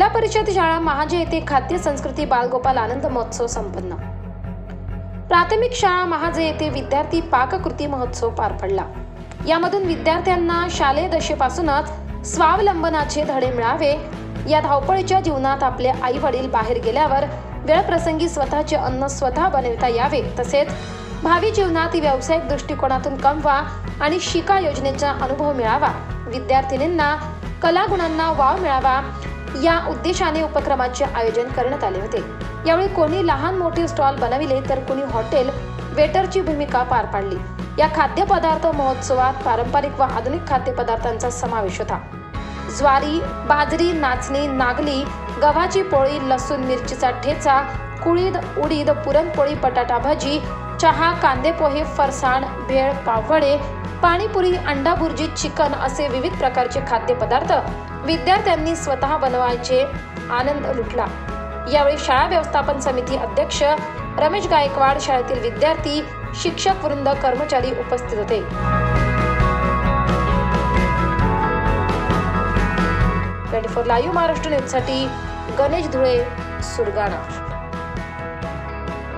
जिल्हा परिषद शाळा महाजे येथे खाद्य संस्कृती बालगोपाल आनंद महोत्सव संपन्न. प्राथमिक शाळा महाजे येथे विद्यार्थी पाककृती महोत्सव पार पडला. यामधून विद्यार्थ्यांना शालेय दशेपासूनच स्वावलंबनाचे धडे मिळावे. या धावपळीच्या जीवनात आपले आई वडील बाहेर गेल्यावर वेळप्रसंगी स्वतःचे अन्न स्वतः बनविता यावे. तसेच भावी जीवनात व्यावसायिक दृष्टिकोनातून कमवा आणि शिका योजनेचा अनुभव मिळावा. विद्यार्थिनींना कलागुणांना वाव मिळावा. या उद्देशाने उपक्रमाचे आयोजन करण्यात आले होते. यावेळी कोणी लहान मोठे स्टॉल बनविले तर कोणी हॉटेल वेटरची भूमिका पार पाडली. या खाद्यपदार्थ महोत्सवात पारंपरिक व आधुनिक खाद्यपदार्थांचा समावेश होता. ज्वारी बाजरी नाचणी नागली गव्हाची पोळी लसूण मिरचीचा ठेचा कुळीद उडीद पुरणपोळी बटाटा भाजी चहा कांदे पोहे फरसाण भेळ पाववडे पाणीपुरी अंडा भुर्जी चिकन असे विविध प्रकारचे खाद्यपदार्थ विद्यार्थ्यांनी स्वतः बनवायचे आनंद लुटला. यावेळी शाळा व्यवस्थापन समिती अध्यक्ष रमेश गायकवाड शाळेतील विद्यार्थी शिक्षक वृंद कर्मचारी उपस्थित होते. ट्वेंटी फोर लाईव्ह महाराष्ट्र न्यूजसाठी गणेश धुळे सुरगाणा.